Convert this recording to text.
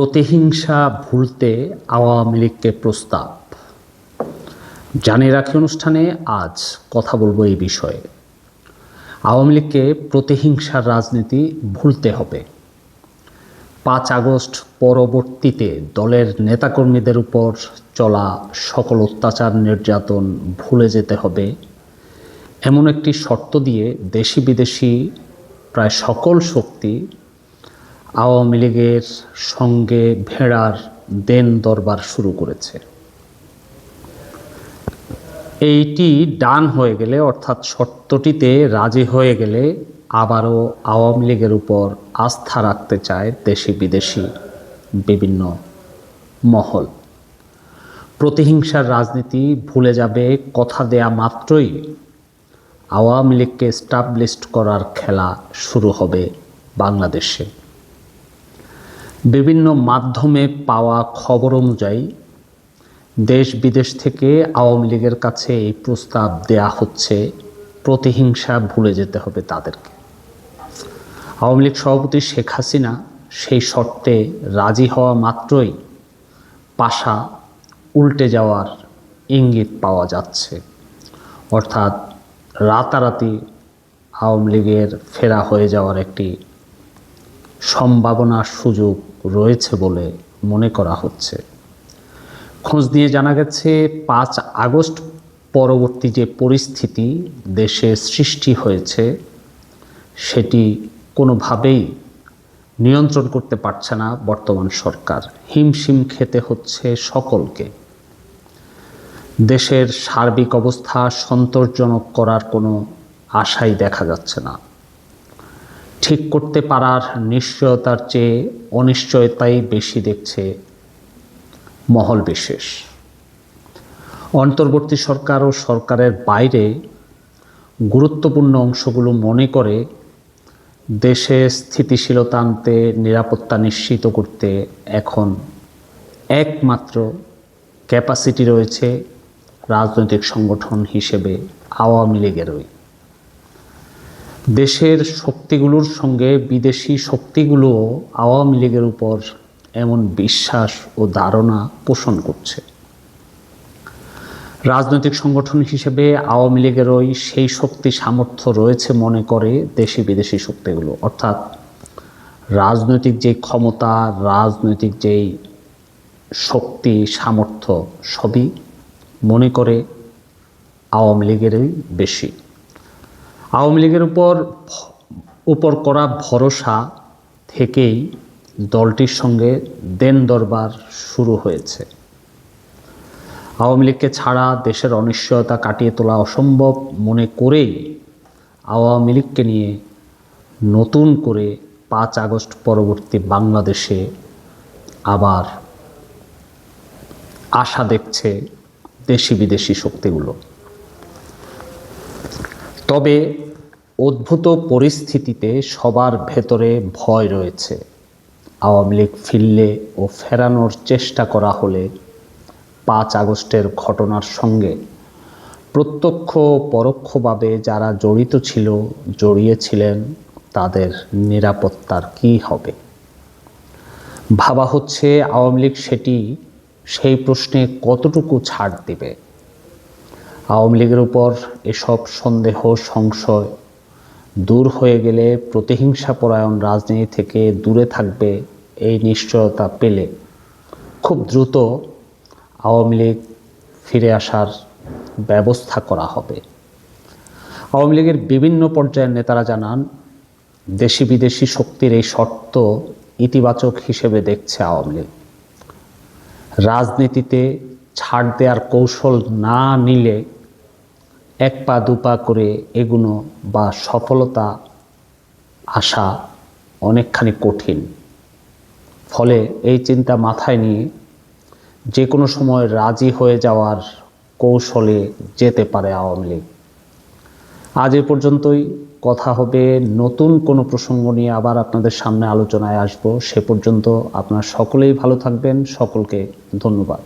প্রতিহিংসা ভুলতে আওয়ামী লীগকে প্রস্তাব। জানিয়ে রাখি অনুষ্ঠানে আজ কথা বলব এই বিষয়ে। আওয়ামী লীগকে প্রতিহিংসার রাজনীতি ভুলতে হবে। পাঁচ আগস্ট পরবর্তীতে দলের নেতাকর্মীদের উপর চলা সকল অত্যাচার নির্যাতন ভুলে যেতে হবে। এমন একটি শর্ত দিয়ে দেশি বিদেশি প্রায় সকল শক্তি আওয়ামী লীগের সঙ্গে ভেড়ার দেন দরবার শুরু করেছে। এইটি ডান হয়ে গেলে, অর্থাৎ শর্তটিতে রাজি হয়ে গেলে আবারও আওয়ামী লীগের উপর আস্থা রাখতে চায় দেশি বিদেশি বিভিন্ন মহল। প্রতিহিংসার রাজনীতি ভুলে যাবে কথা দেয়া মাত্রই আওয়ামী লীগকে স্টাবলিশড করার খেলা শুরু হবে বাংলাদেশে। বিভিন্ন মাধ্যমে পাওয়া খবর অনুযায়ী দেশ বিদেশ থেকে আওয়ামী লীগের কাছে এই প্রস্তাব দেয়া হচ্ছে। প্রতিহিংসা ভুলে যেতে হবে তাদেরকে। আওয়ামী লীগ সভাপতি শেখ হাসিনা সেই শর্তে রাজি হওয়া মাত্রই পাশা উল্টে যাওয়ার ইঙ্গিত পাওয়া যাচ্ছে। অর্থাৎ রাতারাতি আওয়ামী লীগের ফেরা হয়ে যাওয়ার একটি সম্ভাবনার সুযোগ রয়েছে বলে মনে করা হচ্ছে। খোঁজ দিয়ে জানা গেছে, পাঁচ আগস্ট পরবর্তী যে পরিস্থিতি দেশে সৃষ্টি হয়েছে, সেটি কোনোভাবেই নিয়ন্ত্রণ করতে পারছে না বর্তমান সরকার। হিমশিম খেতে হচ্ছে সকলকে। দেশের সার্বিক অবস্থা সন্তোষজনক করার কোনো আশাই দেখা যাচ্ছে না। ঠিক করতে পারার নিশ্চয়তার চেয়ে অনিশ্চয়তাই বেশি দেখছে মহল বিশেষ। অন্তর্বর্তী সরকার ও সরকারের বাইরে গুরুত্বপূর্ণ অংশগুলো মনে করে দেশে স্থিতিশীলতা আনতে, নিরাপত্তা নিশ্চিত করতে এখন একমাত্র ক্যাপাসিটি রয়েছে রাজনৈতিক সংগঠন হিসেবে আওয়ামী লীগেরই। দেশের শক্তিগুলোর সঙ্গে বিদেশি শক্তিগুলোও আওয়ামী লীগের উপর এমন বিশ্বাস ও ধারণা পোষণ করছে। রাজনৈতিক সংগঠন হিসেবে আওয়ামী লীগেরই সেই শক্তি সামর্থ্য রয়েছে মনে করে দেশি বিদেশি শক্তিগুলো। অর্থাৎ রাজনৈতিক যে ক্ষমতা, রাজনৈতিক যেই শক্তি, সামর্থ্য, সবই মনে করে আওয়ামী লীগেরই বেশি। আওয়ামী লীগের উপর উপর করা ভরসা থেকেই দলটির সঙ্গে দেন দরবার শুরু হয়েছে। আওয়ামী লীগকে ছাড়া দেশের অনিশ্চয়তা কাটিয়ে তোলা অসম্ভব মনে করেই আওয়ামী লীগকে নিয়ে নতুন করে পাঁচ আগস্ট পরবর্তী বাংলাদেশে আবার আশা দেখছে দেশি বিদেশি শক্তিগুলো। তবে অদ্ভুত পরিস্থিতিতে সবার ভেতরে ভয় রয়েছে। আওয়ামী লীগ ফিরলে ও ফেরানোর চেষ্টা করা হলে পাঁচ আগস্টের ঘটনার সঙ্গে প্রত্যক্ষ পরোক্ষভাবে যারা জড়িত ছিল, জড়িয়েছিলেন, তাদের নিরাপত্তার কি হবে? ভাবা হচ্ছে আওয়ামী লীগ সেটি সেই প্রশ্নে কতটুকু ছাড় দেবে? আওয়ামী লীগের উপর এসব সন্দেহ, সংশয় দূর হয়ে গেলে প্রতিহিংসা পরায়ণ রাজনীতি থেকে দূরে থাকবে এই নিশ্চয়তা পেলে। খুব দ্রুত আওয়ামী লীগ ফিরে আসার ব্যবস্থা করা হবে। আওয়ামী লীগের বিভিন্ন পর্যায়ের নেতারা জানান দেশি বিদেশি শক্তির এই শর্ত ইতিবাচক হিসেবে দেখছে আওয়ামী লীগ। রাজনীতিতে ছাড় দেওয়ার কৌশল না নিলে এক পা, দু পা করে এগুনো বা সফলতা আসা অনেকখানি কঠিন। ফলে এই চিন্তা মাথায় নিয়ে যে কোনো সময় রাজি হয়ে যাওয়ার কৌশলে যেতে পারে আওয়ামী লীগ। আজ এ পর্যন্তই। কথা হবে নতুন কোনো প্রসঙ্গ নিয়ে আবার আপনাদের সামনে আলোচনায় আসব। সে পর্যন্ত আপনার সকলেই ভালো থাকবেন। সকলকে ধন্যবাদ।